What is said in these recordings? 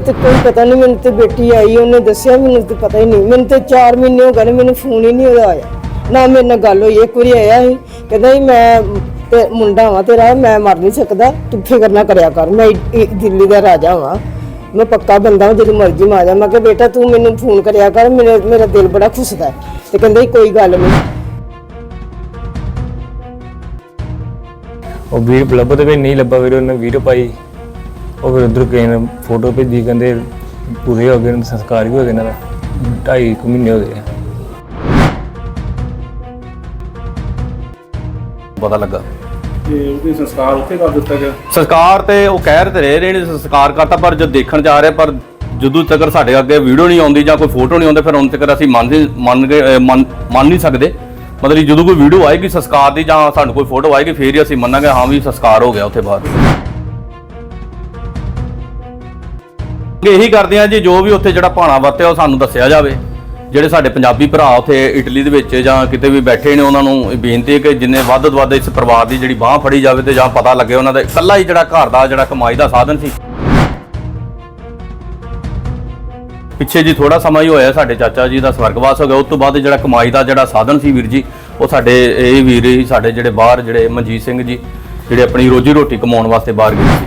ਤੇ ਕੋਈ ਪਤਾ ਨਹੀਂ ਮੈਨੂੰ ਤੇ ਬੇਟੀ ਆਈ, ਉਹਨੇ ਦੱਸਿਆ ਮੈਨੂੰ ਤੇ ਪਤਾ ਹੀ ਨਹੀਂ। ਮੈਨੂੰ ਤੇ 4 ਮਹੀਨੇ ਹੋ ਗਏ ਨੇ, ਮੈਨੂੰ ਫੋਨ ਹੀ ਨਹੀਂ ਉਹਦਾ ਆਇਆ। ਨਾ ਮੇਰੇ ਨਾਲ ਗੱਲ ਹੋਈ, ਇੱਕ ਵਾਰੀ ਆਇਆ ਸੀ, ਕਹਿੰਦਾ ਸੀ, ਮੈਂ ਤੇ ਮੁੰਡਾ ਵਾਂ ਤੇਰਾ, ਮੈਂ ਮਰ ਨਹੀਂ ਸਕਦਾ, ਤੂੰ ਫਿਕਰ ਨਾ ਕਰਿਆ ਕਰ, ਮੈਂ ਦਿੱਲੀ ਦਾ ਰਾਜਾ ਵਾਂ। ਮੈਂ ਪੱਕਾ ਬੰਦਾ ਹਾਂ ਜਦੋਂ ਮਰਜ਼ੀ ਮਾਰ ਜਾ। ਮੈਂ ਕਿਹਾ, ਬੇਟਾ, ਤੂੰ ਮੈਨੂੰ ਫੋਨ ਕਰਿਆ ਕਰ, ਮੇਰੇ, ਮੇਰਾ ਦਿਲ ਬੜਾ ਖੁੱਸਦਾ ਤੇ ਕਹਿੰਦਾ ਕੋਈ ਗੱਲ ਨਹੀਂ ਉਹ ਵੀਰ ਲੱਭਦੇ ਵੀ ਨਹੀਂ ਲੱਭਾ ਵੀਰ ਉਹਨੇ ਵੀਡੀਓ ਪਾਈ। ਉਹ ਫਿਰ ਉਧਰ ਕਿਸੇ ਨੇ ਫੋਟੋ ਭੇਜੀ ਕਹਿੰਦੇ ਪੂਰੇ ਹੋ ਗਏ ਨੇ ਸੰਸਕਾਰ ਵੀ ਹੋ ਗਏ ਇਹਨਾਂ ਦਾ। ਢਾਈ ਕੁ ਮਹੀਨੇ ਹੋ ਗਏ ਆ। ਪਤਾ ਲੱਗਾ। ਤੇ ਉਹਦੇ ਸੰਸਕਾਰ ਉੱਥੇ ਕਰ ਦਿੱਤਾ ਗਿਆ? ਸੰਸਕਾਰ ਤੇ ਉਹ ਕਹਿ ਰਹੇ ਰਹੇ ਰਹੇ ਨੇ ਸੰਸਕਾਰ ਕਰਤਾ ਪਰ ਜਦ ਦੇਖਣ ਜਾ ਰਹੇ ਪਰ ਜਦੋਂ ਤੱਕ ਸਾਡੇ ਅੱਗੇ ਵੀਡੀਓ ਨਹੀਂ ਆਉਂਦੀ ਜਾਂ ਕੋਈ ਫੋਟੋ ਨਹੀਂ ਆਉਂਦੇ ਫਿਰ ਹੁਣ ਤੱਕ ਅਸੀਂ ਮੰਨ ਨਹੀਂ- ਮੰਨ ਗਏ ਅਹ ਮੰਨ ਮੰਨ ਨਹੀਂ ਸਕਦੇ। ਮਤਲਬ ਕਿ ਜਦੋਂ ਕੋਈ ਵੀਡੀਓ ਆਏਗੀ ਸੰਸਕਾਰ ਦੀ ਜਾਂ ਸਾਨੂੰ ਕੋਈ ਫੋਟੋ ਆਏਗੀ ਫੇਰ ਹੀ ਅਸੀਂ ਮੰਨਾਂਗੇ ਹਾਂ ਵੀ ਸੰਸਕਾਰ ਹੋ ਗਿਆ ਉੱਥੇ ਬਾਹਰ। ਇਹੀ ਕਰਦੇ ਆ ਜੀ, ਜੋ ਵੀ ਉੱਥੇ ਜਿਹੜਾ ਭਾਣਾ ਵਰਤਿਆ ਉਹ ਸਾਨੂੰ ਦੱਸਿਆ ਜਾਵੇ। ਜਿਹੜੇ ਸਾਡੇ ਪੰਜਾਬੀ ਭਰਾ ਉੱਥੇ ਇਟਲੀ ਦੇ ਵਿੱਚ ਜਾਂ ਕਿਤੇ ਵੀ ਬੈਠੇ ਨੇ, ਉਹਨਾਂ ਨੂੰ ਬੇਨਤੀ ਹੈ ਕਿ ਜਿੰਨੇ ਵੱਧ ਤੋਂ ਵੱਧ ਇਸ ਪਰਿਵਾਰ ਦੀ ਜਿਹੜੀ ਬਾਹ ਫੜੀ ਜਾਵੇ ਤੇ ਜਾਂ ਪਤਾ ਲੱਗੇ ਉਹਨਾਂ ਦਾ, ਇਕੱਲਾ ਹੀ ਜਿਹੜਾ ਘਰ ਦਾ ਜਿਹੜਾ ਕਮਾਈ ਦਾ ਸਾਧਨ ਸੀ। ਪਿੱਛੇ ਜੀ ਥੋੜਾ ਸਮਾਂ ਹੀ ਹੋਇਆ ਸਾਡੇ ਚਾਚਾ ਜੀ ਦਾ ਸਵਰਗਵਾਸ ਹੋ ਗਿਆ। ਉਸ ਤੋਂ ਬਾਅਦ ਜਿਹੜਾ ਕਮਾਈ ਦਾ ਜਿਹੜਾ ਸਾਧਨ ਸੀ ਵੀਰ ਜੀ, ਉਹ ਸਾਡੇ ਇਹ ਵੀਰ ਹੀ ਸਾਡੇ ਜਿਹੜੇ ਬਾਹਰ ਜਿਹੜੇ ਮਨਜੀਤ ਸਿੰਘ ਜੀ, ਜਿਹੜੇ ਆਪਣੀ ਰੋਜੀ ਰੋਟੀ ਕਮਾਉਣ ਵਾਸਤੇ ਬਾਹਰ ਗਏ ਸੀ।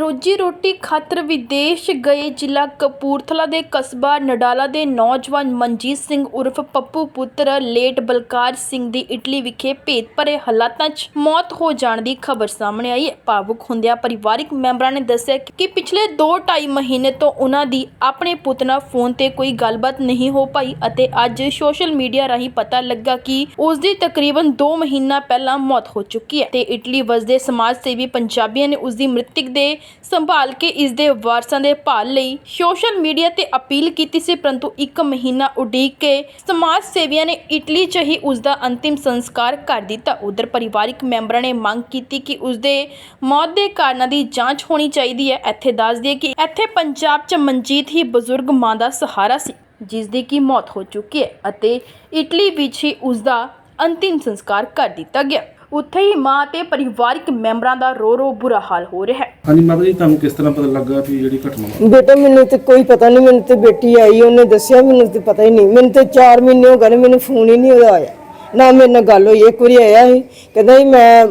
ਰੋਜੀ ਰੋਟੀ ਖਾਤਰ ਵਿਦੇਸ਼ ਗਏ ਜ਼ਿਲ੍ਹਾ ਕਪੂਰਥਲਾ ਦੇ ਕਸਬਾ ਨਡਾਲਾ ਦੇ ਨੌਜਵਾਨ ਮਨਜੀਤ ਸਿੰਘ ਉਰਫ ਪੱਪੂ ਪੁੱਤਰ ਲੇਟ ਬਲਕਾਰ ਸਿੰਘ ਦੀ ਇਟਲੀ ਵਿਖੇ ਭੇਤ ਭਰੇ ਹਾਲਾਤਾਂ 'ਚ ਮੌਤ ਹੋ ਜਾਣ ਦੀ ਖਬਰ ਸਾਹਮਣੇ ਆਈ। ਹੈ ਭਾਵੁਕ ਹੁੰਦਿਆਂ ਪਰਿਵਾਰਕ ਮੈਂਬਰਾਂ ਨੇ ਦੱਸਿਆ ਕਿ ਪਿਛਲੇ 2-2.5 ਮਹੀਨੇ ਤੋਂ ਉਹਨਾਂ ਦੀ ਆਪਣੇ ਪੁੱਤ ਨਾਲ ਫੋਨ ਤੇ ਕੋਈ ਗੱਲਬਾਤ ਨਹੀਂ ਹੋ ਪਾਈ ਅਤੇ ਅੱਜ ਸੋਸ਼ਲ ਮੀਡੀਆ ਰਾਹੀਂ ਪਤਾ ਲੱਗਾ ਕਿ ਉਸ ਦੀ ਤਕਰੀਬਨ 2 ਮਹੀਨਾ ਪਹਿਲਾਂ ਮੌਤ ਹੋ ਚੁੱਕੀ ਹੈ ਤੇ ਇਟਲੀ ਵਸਦੇ ਸਮਾਜ ਸੇਵੀ ਪੰਜਾਬੀਆਂ ਨੇ ਉਸ ਦੀ ਮ੍ਰਿਤਕ ਦੇ ਸੰਭਾਲ ਕੇ ਇਸ ਦੇ ਵਾਰਸਾਂ ਦੇ ਭਾਲ ਲਈ ਸੋਸ਼ਲ ਮੀਡੀਆ ਤੇ ਅਪੀਲ ਕੀਤੀ ਸੀ, ਪਰੰਤੂ ਇੱਕ ਮਹੀਨਾ ਉਡੀਕ ਕੇ ਸਮਾਜ ਸੇਵੀਆਂ ਨੇ ਇਟਲੀ 'ਚ ਹੀ ਉਸ ਦਾ ਅੰਤਿਮ ਸੰਸਕਾਰ ਕਰ ਦਿੱਤਾ। ਉਧਰ ਪਰਿਵਾਰਿਕ ਮੈਂਬਰਾਂ ਨੇ ਮੰਗ ਕੀਤੀ ਕਿ ਉਸ ਦੇ ਮੌਤ ਦੇ ਕਾਰਨਾਂ ਦੀ ਜਾਂਚ ਹੋਣੀ ਚਾਹੀਦੀ ਹੈ। ਇੱਥੇ ਦੱਸ ਦਈਏ ਕਿ ਇੱਥੇ ਪੰਜਾਬ 'ਚ ਮਨਜੀਤ ਹੀ ਬਜ਼ੁਰਗ ਮਾਂ ਦਾ ਸਹਾਰਾ ਸੀ, ਜਿਸ ਦੀ ਕੀ ਮੌਤ ਹੋ ਚੁੱਕੀ ਹੈ ਅਤੇ ਇਟਲੀ ਵਿੱਚ ਹੀ ਉਸ ਦਾ ਅੰਤਿਮ ਸੰਸਕਾਰ ਕਰ ਦਿੱਤਾ ਗਿਆ। ਉੱਥੇ ਹੀ ਮਾਂ ਤੇ ਪਰਿਵਾਰਿਕ ਮੈਂਬਰਾਂ ਦਾ ਰੋ ਰੋ ਬੁਰਾ ਹਾਲ ਹੋ ਰਿਹਾ ਹੈ। ਹਾਂਜੀ ਮਾਤਾ ਜੀ ਤੁਹਾਨੂੰ ਕਿਸ ਤਰ੍ਹਾਂ ਪਤਾ ਲੱਗਾ ਵੀ ਜਿਹੜੀ ਘਟਨਾ ਵਾ ਬੇਟਾ ਮੈਨੂੰ ਤੇ ਕੋਈ ਪਤਾ ਨਹੀਂ ਮੈਨੂੰ ਤੇ ਬੇਟੀ ਆਈ ਉਹਨੇ ਦੱਸਿਆ ਮੈਨੂੰ ਤੇ ਪਤਾ ਹੀ ਨਹੀਂ। ਮੈਨੂੰ ਤੇ 4 ਮਹੀਨੇ ਹੋ ਗਏ ਨੇ ਮੈਨੂੰ ਫੋਨ ਹੀ ਨਹੀਂ ਉਹਦਾ ਆਇਆ। ਨਾ ਮੇਰੇ ਨਾਲ ਗੱਲ ਹੋਈ ਇੱਕ ਵਾਰੀ ਆਇਆ ਸੀ। ਕਹਿੰਦਾ ਸੀ ਮੈਂ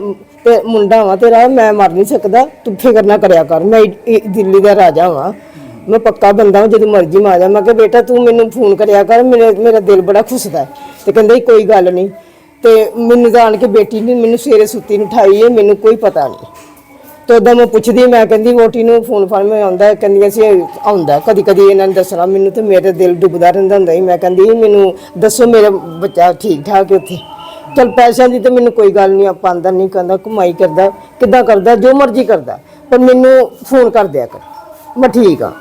ਤੇ ਮੁੰਡਾ ਵਾਂ ਤੇਰਾ ਮੈਂ ਮਰ ਨਹੀਂ ਸਕਦਾ। ਤੂੰ ਫਿਕਰ ਨਾ ਕਰਿਆ ਕਰ ਮੈਂ ਇ- ਇ- ਦਿੱਲੀ ਦਾ ਰਾਜਾ ਵਾਂ। ਮੈਂ ਪੱਕਾ ਬੰਦਾ ਹਾਂ ਜਦੋਂ ਮਰਜ਼ੀ ਮੈਂ ਆ ਜਾ। ਮੈਂ ਕਿਹਾ ਬੇਟਾ ਤੂੰ ਮੈਨੂੰ ਫੋਨ ਕਰਿਆ ਕਰ ਮੇਰੇ ਮੇਰਾ ਦਿਲ ਬੜਾ ਖੁੱਸਦਾ ਹੈ। ਤੇ ਕਹਿੰਦਾ ਸੀ ਕੋਈ ਗੱਲ ਨਹੀਂ। ਤੇ ਮੈਨੂੰ ਜਾਣ ਕੇ ਬੇਟੀ ਨੇ ਮੈਨੂੰ ਸਵੇਰੇ ਸੁੱਤੀ ਨੂੰ ਉਠਾਈ ਹੈ, ਮੈਨੂੰ ਕੋਈ ਪਤਾ ਨਹੀਂ। ਤੇ ਉਦੋਂ ਮੈਂ ਪੁੱਛਦੀ, ਮੈਂ ਕਹਿੰਦੀ ਵੋਟੀ ਨੂੰ ਫੋਨ ਫਾਨ ਮੈਂ ਆਉਂਦਾ ਕਹਿੰਦੀਆਂ ਸੀ ਆਉਂਦਾ ਕਦੀ ਕਦੀ ਇਹਨਾਂ ਨੇ ਦੱਸਣਾ ਮੈਨੂੰ ਤੇ ਮੇਰੇ ਦਿਲ ਡੁੱਬਦਾ ਰਹਿੰਦਾ ਹੁੰਦਾ ਸੀ। ਮੈਂ ਕਹਿੰਦੀ, ਮੈਨੂੰ ਦੱਸੋ ਮੇਰਾ ਬੱਚਾ ਠੀਕ ਠਾਕ ਹੈ ਉੱਥੇ। ਚਲ ਪੈਸਿਆਂ ਦੀ ਤੇ ਮੈਨੂੰ ਕੋਈ ਗੱਲ ਨਹੀਂ, ਆਪਾਂ ਅੰਦਰ ਨਹੀਂ ਕਹਿੰਦਾ ਕਮਾਈ ਕਰਦਾ, ਕਿੱਦਾਂ ਕਰਦਾ, ਜੋ ਮਰਜ਼ੀ ਕਰਦਾ, ਪਰ ਮੈਨੂੰ ਫੋਨ ਕਰ ਦਿਆ ਕਰ। ਮੈਂ ਠੀਕ ਆ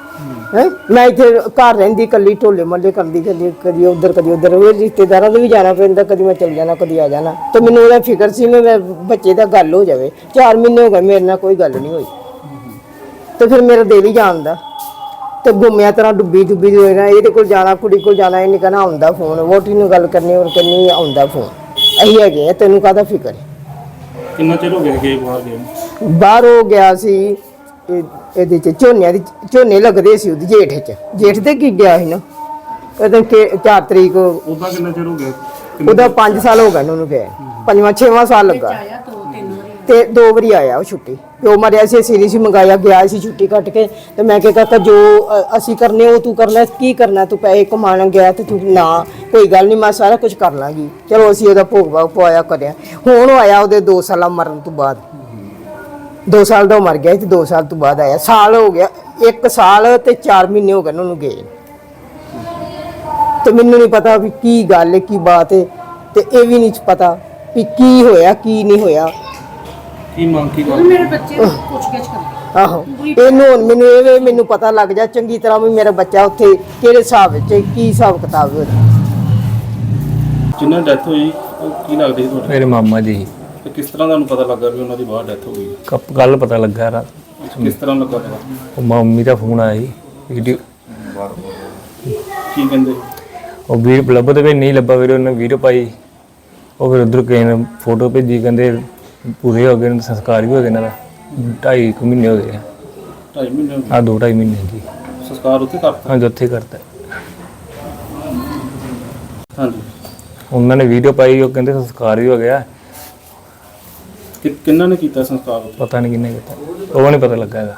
ਹੈ? ਮੈਂ ਇੱਥੇ ਘਰ ਰਹਿੰਦੀ ਕੱਲੀ ਢੋਲੇ ਮੱਲੇ ਕਰਦੀ ਕਦੀ ਕਦੀ ਉਧਰ ਕਦੀ ਉਧਰ। ਉਹ ਰਿਸ਼ਤੇਦਾਰਾਂ ਦੇ ਵੀ ਜਾਣਾ ਪੈਂਦਾ ਕਦੀ ਮੈਂ ਚਲ ਜਾਣਾ ਕਦੀ ਆ ਜਾਣਾ। ਤੇ ਮੈਨੂੰ ਉਹਦਾ ਫਿਕਰ ਸੀ ਮੈਂ ਮੈਂ ਬੱਚੇ ਦਾ ਗੱਲ ਹੋ ਜਾਵੇ। 4 ਮਹੀਨੇ ਹੋ ਗਏ ਮੇਰੇ ਨਾਲ ਕੋਈ ਗੱਲ ਨਹੀਂ ਹੋਈ। ਤੇ ਫਿਰ ਮੇਰਾ ਦਿਲ ਹੀ ਜਾਣਦਾ। ਤੇ ਗੁੰਮਿਆ ਤਰ੍ਹਾਂ ਡੁੱਬੀ ਡੁੱਬੀ ਹੋਏਗਾ ਇਹਦੇ ਕੋਲ ਜਾਣਾ ਕੁੜੀ ਕੋਲ ਜਾਣਾ ਇਹਨੇ ਕਹਿਣਾ ਆਉਂਦਾ ਫੋਨ। ਵੋਟੀ ਨੂੰ ਗੱਲ ਕਰਨੀ ਹੋਰ ਕਰਨੀ ਆਉਂਦਾ ਫੋਨ। ਅਹੀ ਹੈਗੇ ਆ ਤੈਨੂੰ ਕਾਹਦਾ ਫਿਕਰ ਹੈ? ਕਿੰਨਾ ਚਿਰ ਹੋ ਗਿਆ ਗਏ ਬਾਹਰ ਗਏ ਨੂੰ? ਬਾਹਰ ਹੋ ਗਿਆ ਸੀ ਇਹ- ਇਹਦੇ ਚ ਝੋਨਿਆਂ ਦੀ ਝੋਨੇ ਲੱਗਦੇ ਸੀ ਉਹਦੀ ਜੇਠ ਚ। ਜੇਠ ਤੇ ਕੀ ਗਿਆ ਸੀ ਨਾ? ਕਦੋਂ ਕਿ 4 ਤਰੀਕ ਉਹਦਾ ਕਿੰਨਾ ਚਿਰ ਹੋ ਗਿਆ? ਉਹਦਾ 5 ਸਾਲ ਹੋ ਗਏ ਨੇ ਉਹਨੂੰ ਗਏ ਪੰਜਵਾਂ ਛੇਵਾਂ ਸਾਲ ਲੱਗਾ। ਤੇ ਦੋ ਵਾਰੀ ਆਇਆ ਉਹ ਛੁੱਟੀ। ਪਿਓ ਮਰਿਆ ਸੀ ਸੀਰੀਅਸ ਹੀ ਮੰਗਾਇਆ ਗਿਆ ਸੀ ਛੁੱਟੀ ਕੱਟ ਕੇ। ਤੇ ਮੈਂ ਕਿਹਾ ਕਾਕਾ ਜੋ ਅਸੀਂ ਕਰਨੇ ਉਹ ਤੂੰ ਕਰਨਾ ਕੀ ਕਰਨਾ ਤੂੰ ਪੈਸੇ ਕਮਾਣ ਗਿਆ ਤੇ ਤੂੰ ਨਾ ਕੋਈ ਗੱਲ ਨਹੀਂ ਮੈਂ ਸਾਰਾ ਕੁਝ ਕਰ ਲਾਂਗੀ। ਚਲੋ ਅਸੀਂ ਉਹਦਾ ਭੋਗ ਭਾਗ ਪਵਾਇਆ ਕਰਿਆ। ਹੁਣ ਆਇਆ ਉਹਦੇ 2 ਸਾਲਾਂ ਮਰਨ ਤੋਂ ਬਾਅਦ। 2 ਸਾਲ ਦਾ ਉਹ ਮਰ ਗਿਆ ਤੇ 2 ਸਾਲ ਤੋਂ ਬਾਅਦ ਆਇਆ। ਸਾਲ ਹੋ ਗਿਆ। 1 ਸਾਲ ਤੇ 4 ਮਹੀਨੇ ਹੋ ਗਏ ਨੇ ਉਹਨੂੰ ਗਏ ਤੇ ਮੈਨੂੰ ਨਹੀਂ ਪਤਾ ਵੀ ਕੀ ਗੱਲ ਹੈ ਕੀ ਬਾਤ ਹੈ। ਤੇ ਇਹ ਵੀ ਨਹੀਂ ਪਤਾ ਵੀ ਕੀ ਹੋਇਆ ਕੀ ਨਹੀਂ ਹੋਇਆ। ਕੀ ਮੰਗ ਕੀ ਕਰ। ਆਹੋ। ਇਹਨੂੰ ਹੁਣ ਮੈਨੂੰ ਇਹ ਵੀ ਮੈਨੂੰ ਪਤਾ ਲੱਗ ਜਾ ਚੰਗੀ ਤਰ੍ਹਾਂ ਵੀ ਮੇਰਾ ਬੱਚਾ ਉੱਥੇ ਕਿਹੜੇ ਹਿਸਾਬ ਵਿੱਚ ਹੈ, ਕੀ ਹਿਸਾਬ ਕਿਤਾਬ ਹੈ। ਉਹਦਾ। ਜਿੰਨਾ ਡੈਥ ਹੋਈ ਉਹ ਕੀ ਲੱਗਦੇ ਸੀ ਤੁਹਾਡੇ? ਮੇਰੇ ਮਾਮਾ ਜੀ। ਤੇ ਕਿਸ ਤਰ੍ਹਾਂ ਤੁਹਾਨੂੰ ਪਤਾ ਲੱਗਾ ਵੀ ਉਹਨਾਂ ਦੀ ਬਾਹਰ ਡੈਥ ਹੋ ਗਈ? ਕੱਪ ਗੱਲ ਪਤਾ ਲੱਗਾ ਰਾਤ। ਕਿਸ ਤਰ੍ਹਾਂ ਲੱਗਾ ਪਤਾ ਉਹ ਮੰਮੀ ਦਾ ਫੋਨ ਆਇਆ ਸੀ ਵੀਡੀਓ। ਕੀ ਕਹਿੰਦੇ? ਉਹ ਵੀਰ ਲੱਭਦੇ ਵੀ ਨਹੀਂ ਲੱਭਾ ਵੀਰ ਉਹਨੇ ਵੀਡੀਓ ਪਾਈ। ਉਹ ਫਿਰ ਉਧਰ ਕਿਸੇ ਨੇ ਫੋਟੋ ਭੇਜੀ ਕਹਿੰਦੇ ਪੂਰੇ ਹੋ ਗਏ ਨੇ ਸੰਸਕਾਰ ਵੀ ਹੋ ਗਏ ਇਹਨਾਂ ਦਾ ਢਾਈ ਕੁ ਮਹੀਨੇ ਹੋ ਗਏ ਆ। ਢਾਈ ਮਹੀਨੇ ਹੋ ਆਹ ਦੋ ਢਾਈ ਮਹੀਨੇ ਜੀ। ਸੰਸਕਾਰ ਉੱਥੇ ਕਰਤਾ? ਹਾਂਜੀ ਉੱਥੇ ਕਰਤਾ। ਹਾਂਜੀ। ਉਹਨਾਂ ਨੇ ਵੀਡੀਓ ਪਾਈ ਉਹ ਕਹਿੰਦੇ ਸੰਸਕਾਰ ਵੀ ਹੋ ਗਿਆ। ਕਿ ਕਿੰਨਾ ਨੇ ਕੀਤਾ ਸੰਸਕਾਰ ਉੱਥੇ? ਪਤਾ ਨਹੀਂ ਕਿੰਨੇ ਕੀਤਾ। ਉਹ ਨਹੀਂ ਪਤਾ ਲੱਗਾ ਹੈਗਾ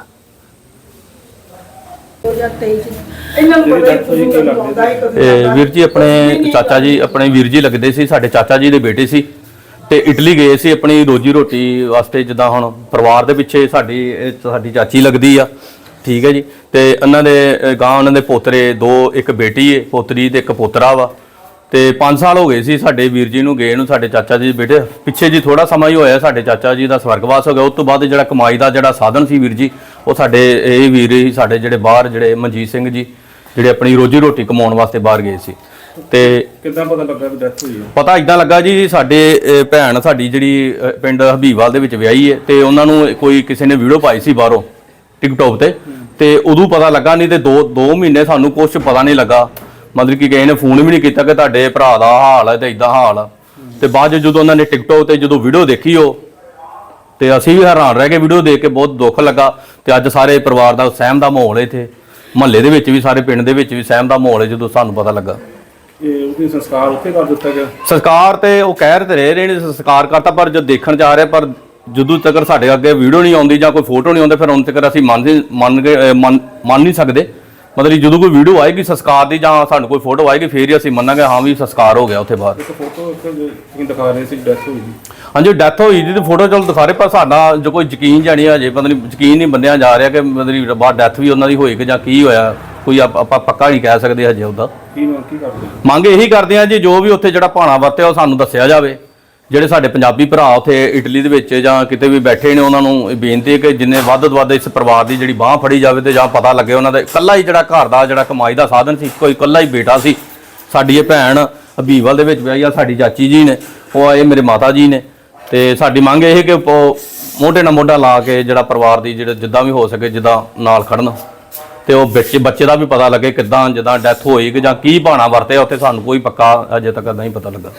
ਕੀ ਇਹ ਵੀਰ ਜੀ ਆਪਣੇ ਚਾਚਾ ਜੀ ਆਪਣੇ ਵੀਰ ਜੀ ਲੱਗਦੇ ਸੀ ਸਾਡੇ ਚਾਚਾ ਜੀ ਦੇ ਬੇਟੇ ਸੀ। ਤੇ ਇਟਲੀ ਗਏ ਸੀ ਆਪਣੀ ਰੋਜੀ ਰੋਟੀ ਵਾਸਤੇ ਜਿੱਦਾਂ ਹੁਣ ਪਰਿਵਾਰ ਦੇ ਪਿੱਛੇ ਸਾਡੀ ਇਹ ਸਾਡੀ ਚਾਚੀ ਲੱਗਦੀ ਆ। ਠੀਕ ਹੈ ਜੀ। ਤੇ ਇਹਨਾਂ ਦੇ ਅ, ਗਾਂ ਉਹਨਾਂ ਦੇ ਪੋਤਰੇ ਦੋ ਇੱਕ ਬੇਟੀ ਏ ਪੋਤਰੀ ਤੇ ਇੱਕ ਪੋਤਰਾ ਵਾ। ਤੇ 5 ਸਾਲ ਹੋ ਗਏ ਸੀ ਸਾਡੇ ਵੀਰ ਜੀ ਨੂੰ ਗਏ ਨੂੰ ਸਾਡੇ ਚਾਚਾ ਜੀ ਬੇਟੇ। ਪਿੱਛੇ ਜੀ ਥੋੜਾ ਸਮਾਂ ਹੀ ਹੋਇਆ ਸਾਡੇ ਚਾਚਾ ਜੀ ਦਾ ਸਵਰਗਵਾਸ ਹੋ ਗਿਆ। ਉਸ ਤੋਂ ਬਾਅਦ ਜਿਹੜਾ ਕਮਾਈ ਦਾ ਜਿਹੜਾ ਸਾਧਨ ਸੀ ਵੀਰ ਜੀ ਉਹ ਸਾਡੇ ਇਹ ਵੀਰ ਹੀ ਸਾਡੇ ਜਿਹੜੇ ਬਾਹਰ ਜਿਹੜੇ ਮਨਜੀਤ ਸਿੰਘ ਜੀ ਜਿਹੜੇ ਆਪਣੀ ਰੋਜੀ ਰੋਟੀ ਕਮਾਉਣ ਵਾਸਤੇ ਬਾਹਰ ਗਏ ਸੀ। ਤੇ ਕਿੱਦਾਂ ਪਤਾ ਲੱਗਾ ਵੀ ਡੈਥ ਹੋਈ ਹੈ? ਪਤਾ ਇਦਾਂ ਲੱਗਾ ਜੀ ਸਾਡੇ ਭੈਣ ਸਾਡੀ ਜਿਹੜੀ ਪਿੰਡ ਹਬੀਬਵਾਲ ਦੇ ਵਿੱਚ ਵਿਆਹੀ ਹੈ ਤੇ ਉਹਨਾਂ ਨੂੰ ਕੋਈ ਕਿਸੇ ਨੇ ਵੀਡੀਓ ਪਾਈ ਸੀ ਬਾਹਰੋਂ ਟਿਕਟੌਕ ਤੇ। ਤੇ ਉਦੋਂ ਪਤਾ ਲੱਗਾ ਨਹੀਂ ਤੇ 2 2 ਮਹੀਨੇ ਸਾਨੂੰ ਕੁਝ ਪਤਾ ਨਹੀਂ ਲੱਗਾ। ਮਤਲਬ ਕਿ ਕਿਸੇ ਨੇ ਫੋਨ ਵੀ ਨਹੀਂ ਕੀਤਾ ਕਿ ਤੁਹਾਡੇ ਭਰਾ ਦਾ ਹਾਲ ਹੈ ਤੇ ਇਦਾਂ ਹਾਲ ਆ। ਤੇ ਬਾਅਦ 'ਚ ਜਦੋਂ ਉਹਨਾਂ ਨੇ ਟਿਕਟੌਕ ਤੇ ਜਦੋਂ ਵੀਡੀਓ ਦੇਖੀ ਉਹ ਤੇ ਅਸੀਂ ਵੀ ਹੈਰਾਨ ਰਹਿ ਗਏ ਵੀਡੀਓ ਦੇਖ ਕੇ ਬਹੁਤ ਦੁੱਖ ਲੱਗਾ ਤੇ ਅੱਜ ਸਾਰੇ ਪਰਿਵਾਰ ਦਾ ਸਹਿਮ ਦਾ ਮਾਹੌਲ ਹੈ ਇੱਥੇ। ਮਹੱਲੇ ਦੇ ਵਿੱਚ ਵੀ ਸਾਰੇ ਪਿੰਡ ਦੇ ਵਿੱਚ ਵੀ ਸਹਿਮ ਦਾ ਮਾਹੌਲ ਹੈ ਜਦੋਂ ਸਾਨੂੰ ਪਤਾ ਲੱਗਾ। ਇਹ ਉਹਦੀ ਸੰਸਕਾਰ ਉੱਥੇ ਕਰ ਦਿੱਤਾ ਗਿਆ? ਸਰਕਾਰ ਤੇ ਉਹ ਕਹਿ ਤੇ ਰਹੇ ਨੇ ਸੰਸਕਾਰ ਕਰਤਾ ਪਰ ਜਦ ਦੇਖਣ ਜਾ ਰਹੇ ਪਰ ਜਦੋਂ ਤੱਕ ਸਾਡੇ ਅੱਗੇ ਵੀਡੀਓ ਨਹੀਂ ਆਉਂਦੀ ਜਾਂ ਕੋਈ ਫੋਟੋ ਨਹੀਂ ਆਉਂਦੀ ਫਿਰ ਹੁਣ ਤੱਕ ਅਸੀਂ ਮੰਨ ਨਹੀਂ- ਮੰਨ ਅਹ ਮੰਨ ਮੰਨ ਨਹੀਂ ਸਕਦੇ। ਮਤਲਬ ਜਦੋਂ ਕੋਈ ਵੀਡੀਓ ਆਏਗੀ ਸੰਸਕਾਰ ਦੀ ਜਾਂ ਸਾਨੂੰ ਕੋਈ ਫੋਟੋ ਆਏਗੀ ਫੇਰ ਹੀ ਅਸੀਂ ਮੰਨਾਂਗੇ ਹਾਂ ਵੀ ਸੰਸਕਾਰ ਹੋ ਗਿਆ ਉੱਥੇ ਬਾਹਰ। ਇੱਕ ਫੋਟੋ ਤੁਸੀਂ ਦਿਖਾ ਰਹੇ ਸੀ ਡੈਥ ਹੋਈ ਦੀ ਹਾਂਜੀ ਡੈਥ ਹੋਈ ਦੀ ਤੇ ਫੋਟੋ ਚਲ ਦਿਖਾ ਰਹੇ ਪਰ ਸਾਡਾ ਜੋ ਕੋਈ ਯਕੀਨ ਜਾਣੀ ਹਜੇ ਪਤਾ ਨਹੀਂ ਯਕੀਨ ਨਹੀਂ ਬੰਦਿਆਂ ਜਾ ਰਿਹਾ ਕਿ ਮਤਲਬ ਬਾਹਰ ਡੈਥ ਵੀ ਉਹਨਾਂ ਦੀ ਹੋਈ ਕਿ ਜਾਂ ਕੀ ਹੋਇਆ। ਕੋਈ ਆਪ- ਆਪਾਂ ਪੱਕਾ ਨਹੀਂ ਕਹਿ ਸਕਦੇ ਹਜੇ ਉਹਦਾ। ਕੀ ਮੰਗ ਕੀ ਕਰਦੇ ਮੰਗ ਇਹੀ ਕਰਦੇ ਆ ਜੀ ਜੋ ਵੀ ਉੱਥੇ ਜਿਹੜਾ ਭਾਣਾ ਵਰਤਿਆ ਉਹ ਸਾਨੂੰ ਦੱਸਿਆ ਜਾਵੇ। ਜਿਹੜੇ ਸਾਡੇ ਪੰਜਾਬੀ ਭਰਾ ਉੱਥੇ ਇਟਲੀ ਦੇ ਵਿੱਚ ਜਾਂ ਕਿਤੇ ਵੀ ਬੈਠੇ ਨੇ, ਉਹਨਾਂ ਨੂੰ ਇਹ ਬੇਨਤੀ ਹੈ ਕਿ ਜਿੰਨੇ ਵੱਧ ਤੋਂ ਵੱਧ ਇਸ ਪਰਿਵਾਰ ਦੀ ਜਿਹੜੀ ਬਾਹ ਫੜੀ ਜਾਵੇ ਤੇ ਜਾਂ ਪਤਾ ਲੱਗੇ ਉਹਨਾਂ ਦਾ, ਇਕੱਲਾ ਹੀ ਜਿਹੜਾ ਘਰ ਦਾ, ਜਿਹੜਾ ਕਮਾਈ ਦਾ ਸਾਧਨ ਸੀ ਕੋਈ ਇਕੱਲਾ ਹੀ ਬੇਟਾ ਸੀ। ਸਾਡੀ ਇਹ ਭੈਣ ਹਬੀਬਲ ਦੇ ਵਿੱਚ ਵਿਆਹੀ ਆ, ਸਾਡੀ ਚਾਚੀ ਜੀ ਨੇ, ਉਹ ਆਏ ਮੇਰੇ ਮਾਤਾ ਜੀ ਨੇ। ਤੇ ਸਾਡੀ ਮੰਗ ਇਹ ਹੈ ਕਿ ਉਹ ਮੋਢੇ ਨਾਲ ਮੋਢਾ ਲਾ ਕੇ ਜਿਹੜਾ ਪਰਿਵਾਰ ਦੀ ਜਿਹੜਾ ਜਿੱਦਾਂ ਵੀ ਹੋ ਸਕੇ, ਜਿੱਦਾਂ ਨਾਲ ਖੜਨ। ਤੇ ਉਹ ਬੱਚੇ ਬੱਚੇ ਦਾ ਵੀ ਪਤਾ ਲੱਗੇ ਕਿੱਦਾਂ, ਜਿੱਦਾਂ ਡੈਥ ਹੋਈ ਕਿ ਜਾਂ ਕੀ ਭਾਣਾ ਵਰਤਿਆ, ਉੱਥੇ ਸਾਨੂੰ ਕੋਈ ਪੱਕਾ ਅਜੇ ਤੱਕ ਨਹੀਂ ਪਤਾ ਲੱਗਾ।